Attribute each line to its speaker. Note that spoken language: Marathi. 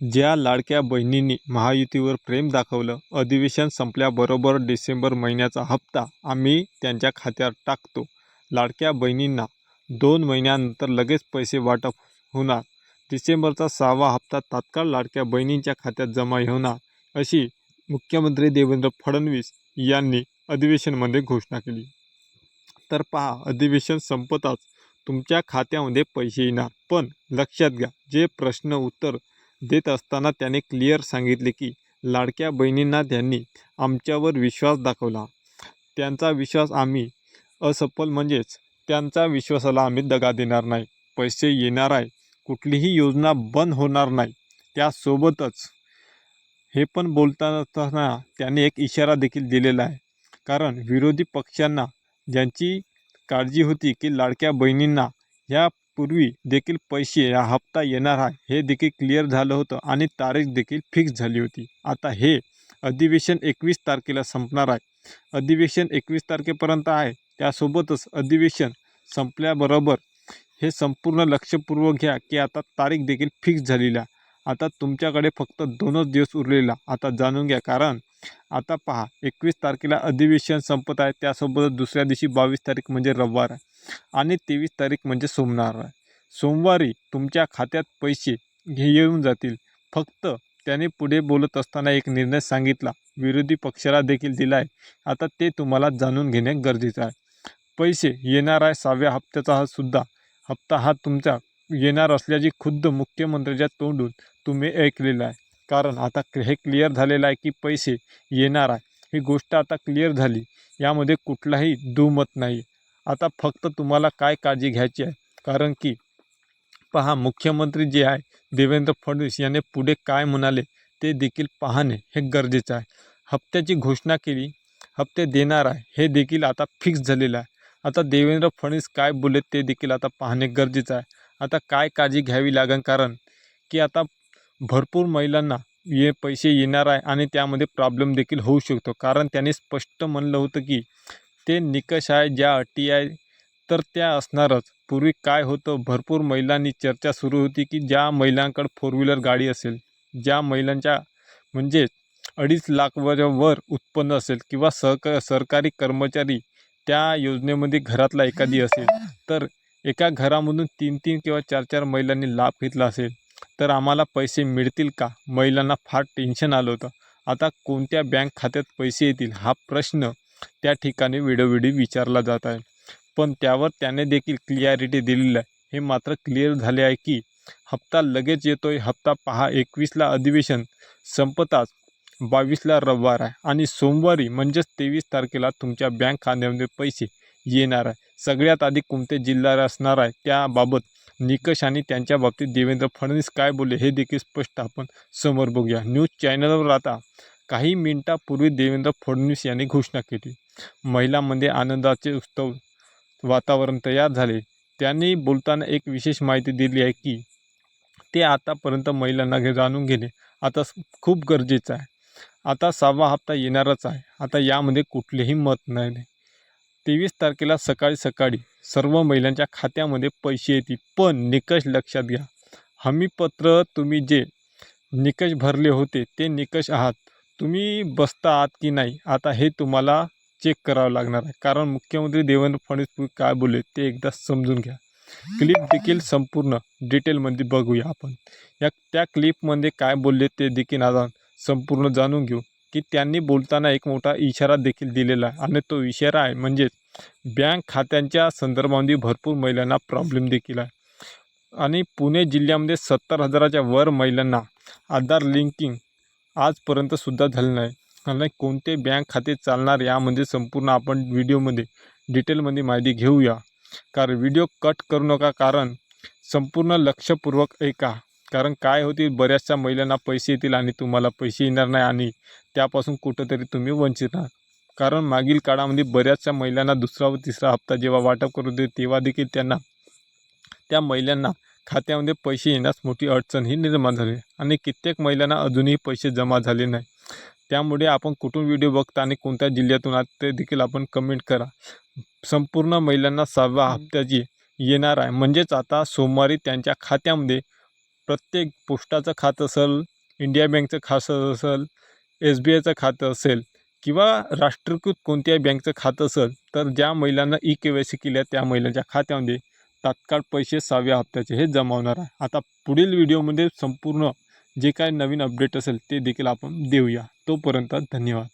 Speaker 1: ज्या लाडक्या बहिणींनी महायुतीवर प्रेम दाखवलं अधिवेशन संपल्याबरोबर डिसेंबर महिन्याचा हप्ता आम्ही त्यांच्या खात्यावर टाकतो. लाडक्या बहिणींना दोन महिन्यानंतर लगेच पैसे वाटप होणार. डिसेंबरचा सहावा हप्ता तात्काळ लाडक्या बहिणींच्या खात्यात जमा होणार अशी मुख्यमंत्री देवेंद्र फडणवीस यांनी अधिवेशनमध्ये घोषणा केली. तर पहा अधिवेशन संपताच तुमच्या खात्यामध्ये पैसे येणार पण लक्षात घ्या जे प्रश्न उत्तर देत असताना त्याने क्लिअर सांगितले की लाडक्या बहिणींना त्यांनी आमच्यावर विश्वास दाखवला. त्यांचा विश्वास आम्ही असफल म्हणजेच त्यांचा विश्वासाला आम्ही दगा देणार नाही. पैसे येणार आहे. कुठलीही योजना बंद होणार नाही. त्यासोबतच हे पण बोलताना त्याने एक इशारा देखील दिलेला आहे. कारण विरोधी पक्षांना ज्यांची काळजी होती की लाडक्या बहिणींना ह्या पूर्वी देखील पैसे या हप्ता येणार आहे हे देखील क्लिअर झालं होतं आणि तारीख देखील फिक्स झाली होती. आता हे अधिवेशन एकवीस तारखेला संपणार आहे. अधिवेशन एकवीस तारखेपर्यंत आहे. त्यासोबतच अधिवेशन संपल्याबरोबर हे संपूर्ण लक्षपूर्वक घ्या की आता तारीख देखील फिक्स झालेली आहे. आता तुमच्याकडे फक्त दोनच दिवस उरलेला. आता जाणून घ्या. कारण आता पहा एकवीस तारखेला अधिवेशन संपत आहे. त्यासोबतच दुसऱ्या दिवशी बावीस तारीख म्हणजे रविवार आहे. आणि तेवीस तारीख म्हणजे सोमवार. सोमवारी तुमच्या खात्यात पैसे घे येऊन जातील. फक्त त्याने पुढे बोलत असताना एक निर्णय सांगितला. विरोधी पक्षाला देखील दिला आहे आता ते तुम्हाला जाणून घेणे गरजेचं आहे. पैसे येणार आहे सहाव्या हप्त्याचा हा सुद्धा. हप्ता हा तुमचा येणार असल्याची खुद्द मुख्यमंत्र्याच्या तोंडून तुम्ही ऐकलेलं आहे. कारण आता हे क्लिअर झालेलं आहे की पैसे येणार आहे. ही गोष्ट आता क्लिअर झाली. यामध्ये कुठलाही दुमत नाही. आता फक्त तुम्हाला काय काळजी घ्यायची आहे? कारण की पहा मुख्यमंत्री जे आहे देवेंद्र फडणवीस याने पुढे काय म्हणाले ते देखील पाहणे हे गरजेचं आहे. हप्त्याची घोषणा केली हप्ते देणार आहे हे देखील आता फिक्स झालेलं आहे. आता देवेंद्र फडणवीस काय बोलले ते देखील आता पाहणे गरजेचं आहे. आता काय काळजी घ्यावी लागेल? कारण की आता भरपूर महिलांना ये पैसे येणार आहे आणि त्यामध्ये प्रॉब्लेम देखील होऊ शकतो. कारण त्याने स्पष्ट म्हणलं होतं की ते निकष आहे ज्या अटी आहे तर त्या असणारच. पूर्वी काय होतं भरपूर महिलांनी चर्चा सुरू होती की ज्या महिलांकडे फोर व्हीलर गाडी असेल ज्या महिलांच्या म्हणजे अडीच लाखवर वर उत्पन्न असेल किंवा सहक सरकारी कर्मचारी त्या योजनेमध्ये घरातला एखादी असेल तर एका घरामधून तीन तीन किंवा चार चार महिलांनी लाभ घेतला असेल तर आम्हाला पैसे मिळतील का? महिलांना फार टेन्शन आलं होतं. आता कोणत्या बँक खात्यात पैसे येतील? हा प्रश्न त्या ठिकाणी वेळोवेळी विचारला जात आहे. पण त्यावर त्याने देखील क्लियारिटी दिलेली आहे. हे मात्र क्लिअर झाले आहे की हप्ता लगेच येतो आहे हप्ता पहा एकवीसला अधिवेशन संपताच बावीसला रविवार आहे आणि सोमवारी म्हणजेच तेवीस तारखेला तुमच्या बँक खात्यामध्ये पैसे येणार आहे. सगळ्यात आधी कोणते जिल्हा असणार आहे त्याबाबत निकष आणि त्यांच्या बाबतीत देवेंद्र फडणवीस काय बोलले हे देखील स्पष्ट आपण समोर बघूया. न्यूज चॅनलवर आता काही मिनिटापूर्वी देवेंद्र फडणवीस यांनी घोषणा केली. महिलांमध्ये आनंदाचे उत्सव वातावरण तयार झाले. त्यांनी बोलताना एक विशेष माहिती दिली आहे की ते आतापर्यंत महिलांना घे जाणून घेणे आता खूप गरजेचं आहे. आता सहावा हप्ता येणारच आहे. आता यामध्ये कुठलेही मत नाही. तेवीस तारखेला सकाळी सकाळी सर्व महिलांच्या खात्यामध्ये पैसे येतील पण निकष लक्षात घ्या. हमीपत्र तुम्ही जे निकष भरले होते ते निकष आहात. तुम्ही बसता आहात की नाही आता हे तुम्हाला चेक करावं लागणार आहे. कारण मुख्यमंत्री देवेंद्र फडणवीस काय बोलले ते एकदा समजून घ्या. क्लिप देखील संपूर्ण डिटेलमध्ये बघूया आपण. या त्या क्लिपमध्ये काय बोलले ते देखील आता संपूर्ण जाणून घेऊ. की त्यांनी बोलताना एक मोठा इशारा देखील दिलेला आहे. आणि तो इशारा आहे म्हणजेच बँक खात्यांच्या संदर्भामध्ये भरपूर महिलांना प्रॉब्लेम देखील आहे. आणि पुणे जिल्ह्यामध्ये सत्तर हजाराच्या वर महिलांना आधार लिंकिंग आजपर्यंत सुद्धा झालं नाही. आणि कोणते बँक खाते चालणार यामध्ये संपूर्ण आपण व्हिडिओमध्ये डिटेलमध्ये माहिती घेऊया. कारण व्हिडिओ कट करू नका. कारण संपूर्ण लक्षपूर्वक ऐका. कारण काय होतील? बऱ्याचशा महिलांना पैसे येतील आणि तुम्हाला पैसे येणार नाही आणि त्यापासून कुठंतरी तुम्ही वंचित राहा कारण मागील काळामध्ये बऱ्याचशा महिलांना दुसरा व तिसरा हप्ता जेव्हा वाटप करू दे तेव्हा देखील त्यांना त्या महिलांना खात्यामध्ये पैसे येण्यास मोठी अडचण ही निर्माण झाली आणि कित्येक महिलांना अजूनही पैसे जमा झाले नाही. त्यामुळे आपण कुठून व्हिडिओ बघता आणि कोणत्या जिल्ह्यातून आहात ते देखील आपण कमेंट करा. संपूर्ण महिलांना सहाव्या हप्त्याची येणार आहे म्हणजेच आता सोमवारी त्यांच्या खात्यामध्ये प्रत्येक पोस्टाचं खातं असेल इंडिया बँकचं खातं असेल एस बी आयचं खातं असेल किंवा राष्ट्रीयकृत कोणत्याही बँकचं खातं असेल तर ज्या महिलांना ई के वाय सी केली आहे त्या महिलांच्या खात्यामध्ये तात्काळ पैसे सहाव्या हप्त्याचे हे जमावणार आहे. आता पुढील व्हिडिओमध्ये संपूर्ण जे काय नवीन अपडेट असेल ते देखील आपण देऊया. तोपर्यंत धन्यवाद.